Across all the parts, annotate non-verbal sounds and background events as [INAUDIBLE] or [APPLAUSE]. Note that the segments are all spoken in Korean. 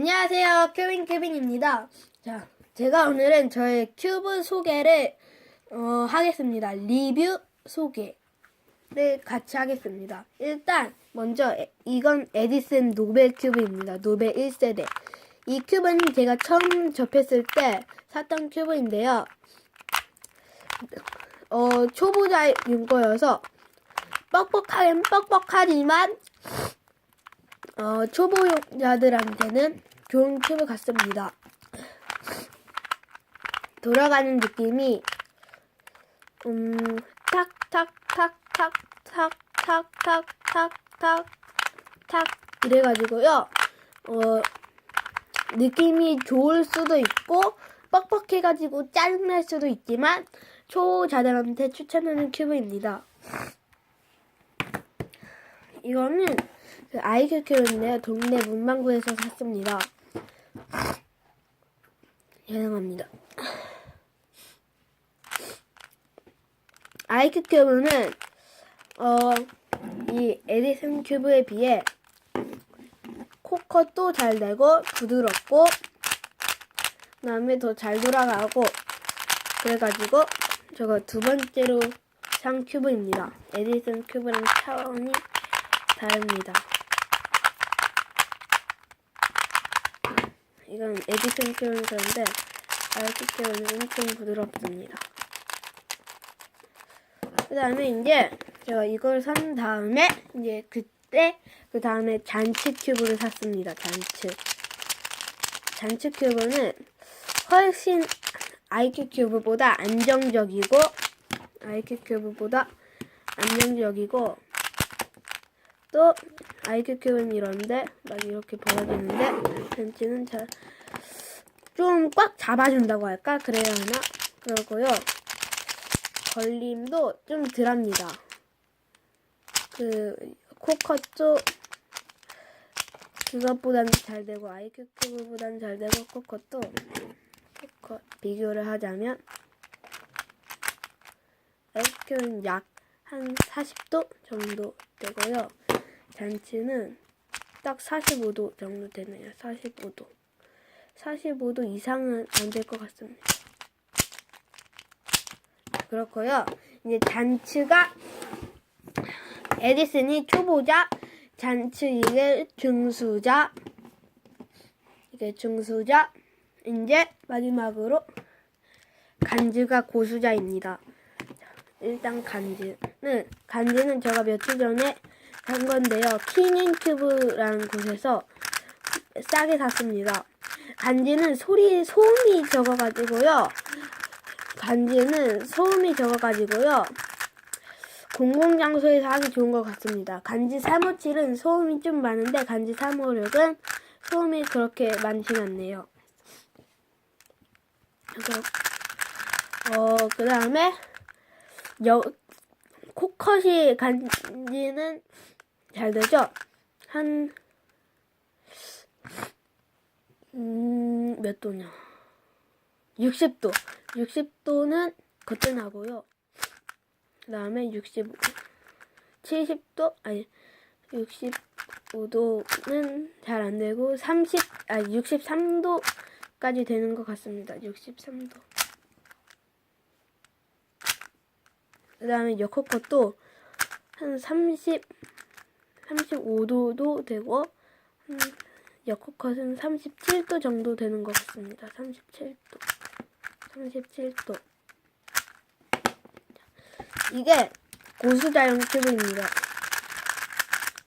안녕하세요. 큐빈 큐빈입니다. 자, 제가 오늘은 저의 큐브 소개를 어, 하겠습니다. 리뷰 소개를 같이 하겠습니다. 일단 먼저 에- 이건 에디슨 노벨 큐브입니다. 노벨 1세대. 이 큐브는 제가 처음 접했을 때 샀던 큐브인데요. 어, 초보자인 거여서 뻑뻑하긴 뻑뻑하지만 어, 초보자들한테는 좋은 큐브 같습니다. 돌아가는 느낌이 음, 탁탁탁탁탁탁탁탁탁탁 이래가지고요. 어, 느낌이 좋을 수도 있고 뻑뻑해가지고 짜증날 수도 있지만 초보자들한테 추천하는 큐브입니다. 이거는 그 아이큐 큐브인데요. 동네 문방구에서 샀습니다. 죄송합니다. 아이큐 큐브는 어, 이 에디슨 큐브에 비해 코컷도 잘 되고 부드럽고 그다음에 더 잘 돌아가고 그래가지고 저거 두 번째로 산 큐브입니다. 에디슨 큐브랑 차원이 다릅니다. 이건 에디슨 그런데 아이큐 큐브는 엄청 부드럽습니다. 그 다음에 이제 제가 이걸 산 다음에 이제 그때 그 다음에 잔츠 큐브를 샀습니다. 잔츠. 잔츠 큐브는 훨씬 IQ 큐브보다 안정적이고 IQ 큐브보다 안정적이고 또 큐브는 이런데 막 이렇게 벌어지는데 잔츠는 잘 좀 꽉 잡아준다고 할까 그래야 하나 그러고요. 걸림도 좀 덜합니다. 그 코컷도 그것보다는 잘 되고 아이큐 큐브보다는 잘 되고 코컷도 코컷 비교를 하자면 아이큐는 약 한 40도 정도 되고요. 잔치는 딱 45도 정도 되네요. 45도. 45도 이상은 안 될 것 같습니다. 그렇고요. 이제 잔츠가 에디슨이 초보자, 잔츠 이게 중수자, 이게 중수자, 이제 마지막으로 간즈가 고수자입니다. 일단 간즈는 간즈는 제가 며칠 전에 산 건데요. 키닝 큐브라는 곳에서 싸게 샀습니다. 간지는 소리 소음이 적어가지고요. 간지는 소음이 적어가지고요. 공공장소에서 하기 좋은 것 같습니다. 간지 357은 소음이 좀 많은데 간지 356은 소음이 그렇게 많진 않네요. 어, 그 다음에 여 코컷이 간지는 잘 되죠? 한 음, 몇 도냐? 60도. 60도는 거뜬하고요. 그 다음에 65, 70도, 아니, 65도는 잘 안 되고, 30, 아, 63도까지 되는 것 같습니다. 63도. 그 다음에 여코컷도 한 30, 35도도 되고, 한 여코컷은 37도 정도 되는 것 같습니다. 37도. 37도. 이게 고수자용 큐브입니다.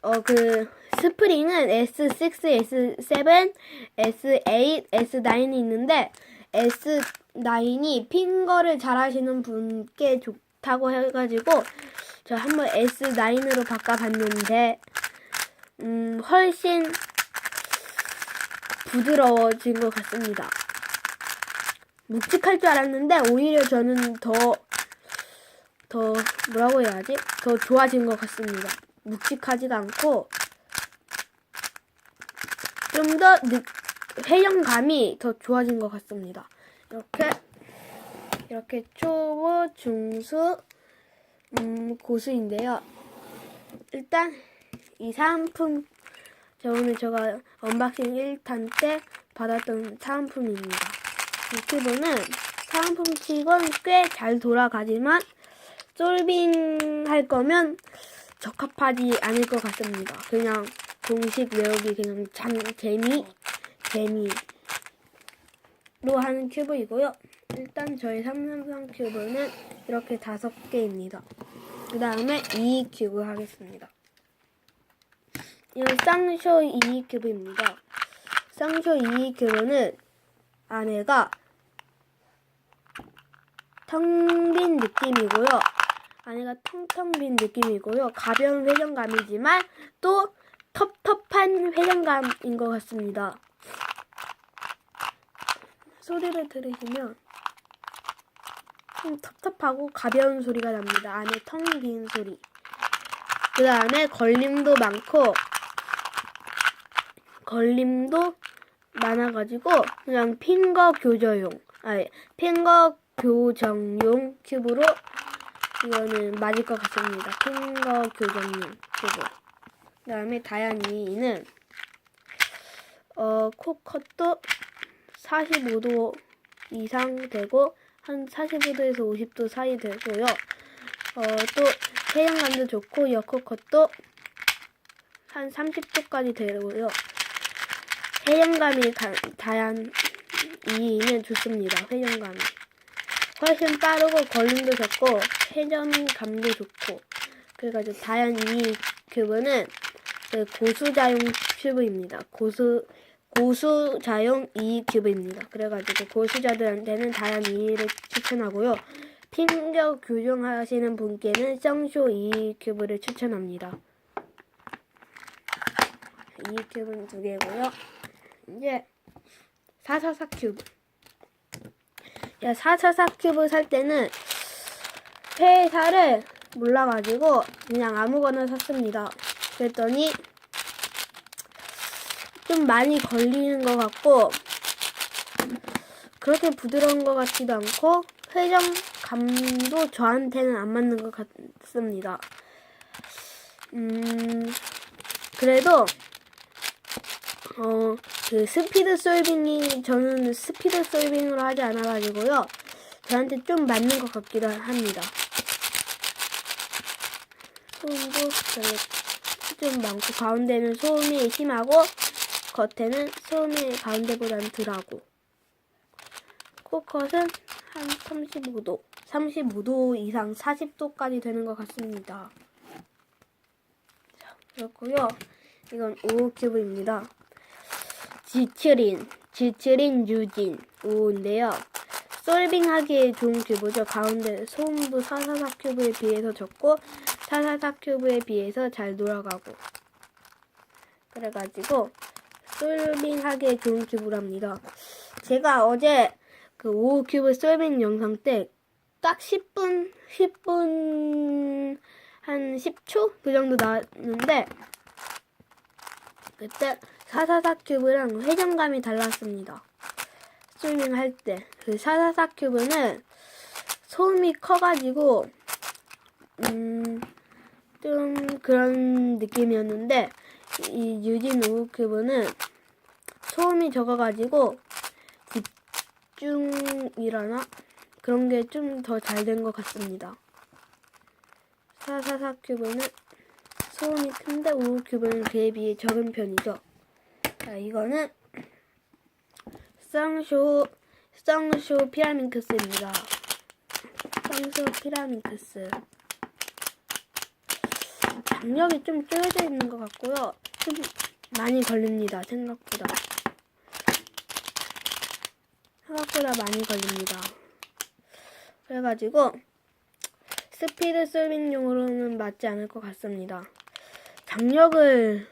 어, 그, 스프링은 S6, S7, S8, S9이 있는데, S9이 핑거를 잘 하시는 분께 좋다고 해가지고, 저 한번 S9으로 바꿔봤는데, 음, 훨씬 부드러워진 것 같습니다. 묵직할 줄 알았는데 오히려 저는 더, 더, 뭐라고 해야 하지? 더 좋아진 것 같습니다. 묵직하지도 않고, 좀 더 회전감이 더 좋아진 것 같습니다. 이렇게, 이렇게 초보, 중수, 음, 고수인데요. 일단, 이 자, 오늘 제가 언박싱 1탄 때 받았던 사은품입니다. 이 큐브는 사은품 치곤 꽤 잘 돌아가지만 솔빙 할 거면 적합하지 않을 것 같습니다. 그냥 공식 외우기 그냥 참 재미 재미로 하는 큐브이고요. 일단 저희 삼삼삼 큐브는 이렇게 다섯 개입니다. 그 다음에 2 큐브 하겠습니다. 이건 쌍쇼 2 큐브입니다. 쌍쇼 2 큐브는 안에가 텅 빈 느낌이고요. 안에가 텅텅 빈 느낌이고요. 가벼운 회전감이지만 또 텁텁한 회전감인 것 같습니다. 소리를 들으시면 좀 텁텁하고 가벼운 소리가 납니다. 안에 텅 빈 소리. 그 다음에 걸림도 많고 걸림도 많아가지고 그냥 핑거 교저용, 아니 핑거 교정용 큐브로 이거는 맞을 것 같습니다. 핑거 교정용 큐브. 그 다음에 다현이는 어 코컷도 45도 이상 되고 한 45도에서 50도 사이 되고요. 어, 또 회전감도 좋고 여코컷도 한 30도까지 되고요. 회전감이 가- 다양 이는 좋습니다. 회전감이 훨씬 빠르고 걸림도 적고 회전감도 좋고 그래가지고 다양 이 큐브는 그 고수자용 큐브입니다. 고수 고수자용 이 큐브입니다. 그래가지고 고수자들한테는 다양 이를 추천하고요. 핑저 교정하시는 분께는 쌍쇼 이 큐브를 추천합니다. 이 큐브는 두 개고요. 이제 444 큐브. 야, 444 큐브 살 때는 회사를 몰라가지고 그냥 아무거나 샀습니다. 그랬더니 좀 많이 걸리는 것 같고 그렇게 부드러운 것 같지도 않고 회전감도 저한테는 안 맞는 것 같습니다. 음, 그래도 어, 그 스피드 솔빙이 저는 스피드 솔빙으로 하지 않아 가지고요. 저한테 좀 맞는 것 같기도 합니다. 소음도 좀 많고 가운데는 소음이 심하고 겉에는 소음이 가운데보다는 덜하고 코컷은 한 35도, 35도 이상 40도까지 되는 것 같습니다. 자, 그렇고요. 이건 5큐브입니다. 지츠린, 지츠린 유진 5인데요. 솔빙하기에 좋은 큐브죠. 가운데 소음도 444 큐브에 비해서 적고 444 큐브에 비해서 잘 돌아가고 그래가지고 솔빙하기에 좋은 큐브랍니다. 제가 어제 그5 큐브 솔빙 영상 때 딱 10분, 10분 한 10초 그 정도 나왔는데 그때 444 큐브랑 회전감이 달랐습니다. 스트리밍 할 때. 그444 큐브는 소음이 커가지고, 음, 좀 그런 느낌이었는데, 이 유진 5 큐브는 소음이 적어가지고, 집중이라나? 그런 게 좀 더 잘 된 것 같습니다. 444 큐브는 소음이 큰데 5 큐브는 그에 비해 적은 편이죠. 자, 이거는 쌍쇼 쌍쇼 피라민크스입니다. 쌍쇼 피라민크스. 장력이 좀 쪼여져 있는 것 같고요. 좀 많이 걸립니다. 생각보다. 생각보다 많이 걸립니다. 그래가지고 스피드 솔빙용으로는 맞지 않을 것 같습니다. 장력을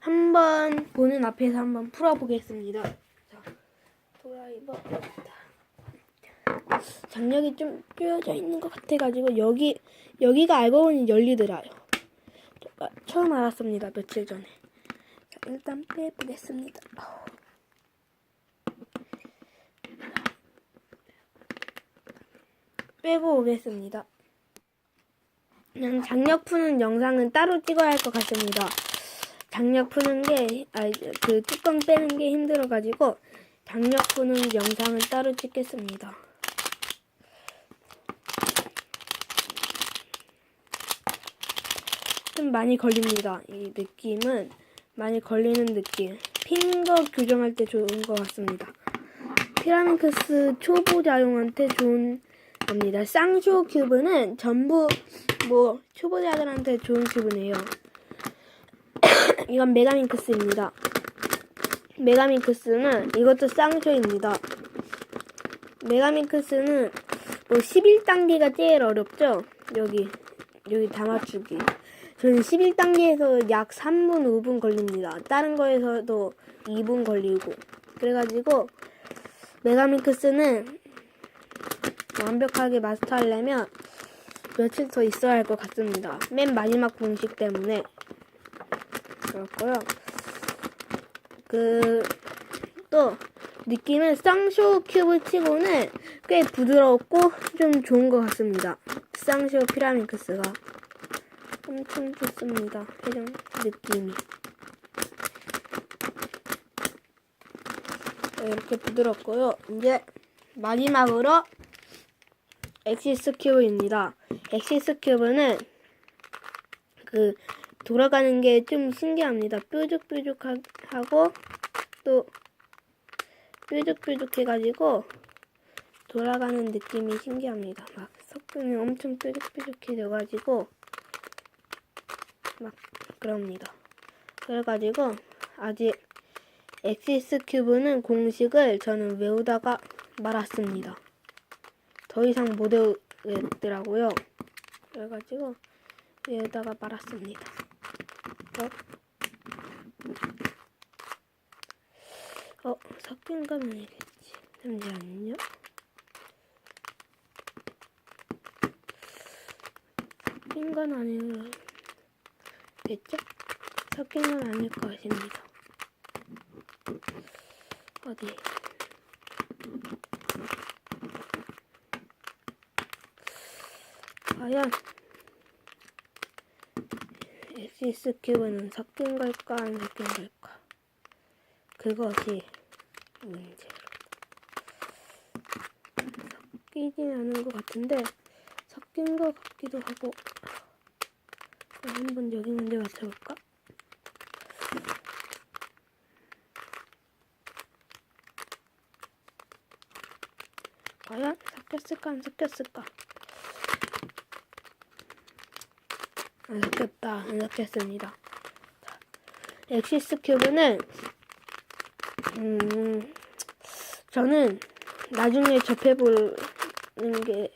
한번 보는 앞에서 한번 풀어보겠습니다. 자, 드라이버 장력이 좀 끼어져 있는 것 같아가지고 여기 여기가 알고 보니 열리더라요. 제가 처음 알았습니다 며칠 전에. 자, 일단 빼보겠습니다. 빼고 오겠습니다. 그냥 장력 푸는 영상은 따로 찍어야 할 것 같습니다. 장력 푸는 게, 아, 그 뚜껑 빼는 게 힘들어가지고 장력 푸는 영상을 따로 찍겠습니다. 좀 많이 걸립니다. 이 느낌은 많이 걸리는 느낌. 핑거 교정할 때 좋은 것 같습니다. 피라민크스 초보자용한테 좋은 겁니다. 쌍쇼 큐브는 전부 뭐 초보자들한테 좋은 큐브네요. [COUGHS] 이건 메가민크스입니다. 메가민크스는 이것도 쌍쇼입니다. 메가민크스는 뭐 11단계가 제일 어렵죠? 여기 여기 다 맞추기. 저는 11단계에서 약 3분, 5분 걸립니다. 다른 거에서도 2분 걸리고. 그래가지고, 메가민크스는 완벽하게 마스터하려면 며칠 더 있어야 할 것 같습니다. 맨 마지막 공식 때문에. 그렇고요. 그, 또, 느낌은 쌍쇼 큐브 치고는 꽤 부드럽고 좀 좋은 것 같습니다. 쌍쇼 피라민크스가. 엄청 좋습니다. 회전 느낌이. 네, 이렇게 부드럽고요. 이제 마지막으로 엑시스 큐브입니다. 엑시스 큐브는 그 돌아가는 게 좀 신기합니다. 뾰족뾰족하고 또 뾰족뾰족해가지고 돌아가는 느낌이 신기합니다. 막 석근이 엄청 뾰족뾰족해져가지고 막 그럽니다. 그래가지고 아직 엑시스 큐브는 공식을 저는 외우다가 말았습니다. 더 이상 못 외우더라고요. 그래가지고 외우다가 말았습니다. 어? 어, 섞인 거면 이겠지. 잠시만요. 섞인 건 아니 고 겠죠? 섞인 건 아닐 것입니다. 어디? 과연 엑시스 큐브는 섞인 걸까 안 섞인 걸까? 그것이 문제. 섞이진 않은 것 같은데 섞인 것 같기도 하고. 한번 여기 문제 맞춰볼까? 과연 섞였을까 안 섞였을까? 안 섞였다 안 섞였습니다. 자, 엑시스 큐브는 음 저는 나중에 접해보는 게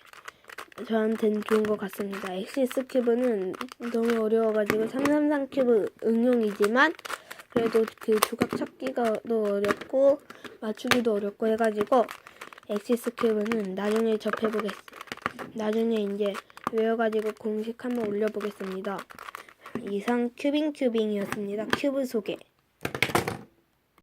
저한테는 좋은 것 같습니다. 엑시스 큐브는 너무 어려워가지고 333 큐브 응용이지만 그래도 그 조각 찾기가 더 어렵고 맞추기도 어렵고 해가지고 엑시스 큐브는 나중에 접해보겠 나중에 이제 외워가지고 공식 한번 올려보겠습니다. 이상 큐빙 큐빙이었습니다. 큐브 소개.